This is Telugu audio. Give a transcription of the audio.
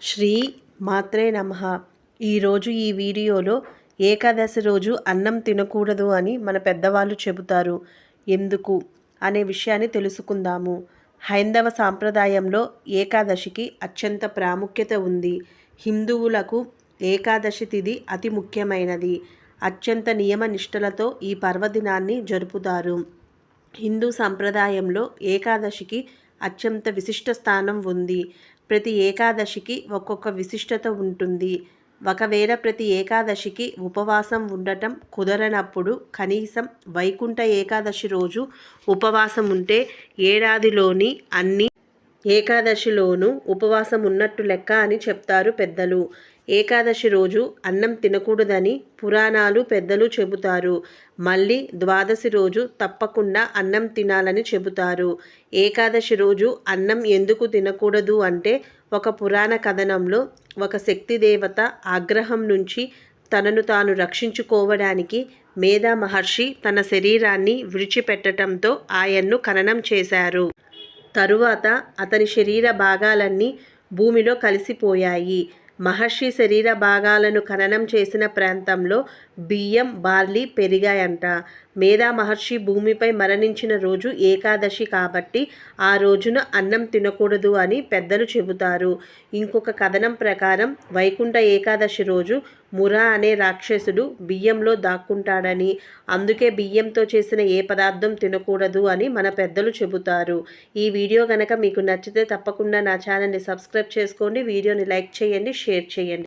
శ్రీ మాత్రే నమ. ఈరోజు ఈ వీడియోలో ఏకాదశి రోజు అన్నం తినకూడదు అని మన పెద్దవాళ్ళు చెబుతారు. ఎందుకు? అనే విషయాన్ని తెలుసుకుందాము. హైందవ సాంప్రదాయంలో ఏకాదశికి అత్యంత ప్రాముఖ్యత ఉంది. హిందువులకు ఏకాదశి తిథి అతి ముఖ్యమైనది. అత్యంత నియమ నిష్టలతో ఈ పర్వదినాన్ని జరుపుతారు. హిందూ సంప్రదాయంలో ఏకాదశికి అత్యంత విశిష్ట స్థానం ఉంది. ప్రతి ఏకాదశికి ఒక్కొక్క విశిష్టత ఉంటుంది. ఒకవేళ ప్రతి ఏకాదశికి ఉపవాసం ఉండటం కుదరనప్పుడు కనీసం వైకుంఠ ఏకాదశి రోజు ఉపవాసం ఉంటే ఏడాదిలోని అన్ని ఏకాదశిలోనూ ఉపవాసం ఉన్నట్టు లెక్క అని చెప్తారు పెద్దలు. ఏకాదశి రోజు అన్నం తినకూడదని పురాణాలు పెద్దలు చెబుతారు. మళ్ళీ ద్వాదశి రోజు తప్పకుండా అన్నం తినాలని చెబుతారు. ఏకాదశి రోజు అన్నం ఎందుకు తినకూడదు అంటే ఒక పురాణ కథనంలో ఒక శక్తి దేవత ఆగ్రహం నుంచి తనను తాను రక్షించుకోవడానికి మేధా మహర్షి తన శరీరాన్ని విడిచిపెట్టడంతో ఆయన్ను ఖననం చేశారు. తరువాత అతని శరీర భాగాలన్నీ భూమిలో కలిసిపోయాయి. మహర్షి శరీర భాగాలను ఖననం చేసిన ప్రాంతంలో బియ్యం బార్లీ పెరిగాయంట. మేధా మహర్షి భూమిపై మరణించిన రోజు ఏకాదశి కాబట్టి ఆ రోజున అన్నం తినకూడదు అని పెద్దలు చెబుతారు. ఇంకొక కథనం ప్రకారం వైకుంఠ ఏకాదశి రోజు మురా అనే రాక్షసుడు బియ్యంలో దాక్కుంటాడని అందుకే బియ్యంతో చేసిన ఏ పదార్థం తినకూడదు అని మన పెద్దలు చెబుతారు. ఈ వీడియో కనుక మీకు నచ్చితే తప్పకుండా నా ఛానల్ని సబ్స్క్రైబ్ చేసుకోండి వీడియోని లైక్ చేయండి షేర్ చేయండి.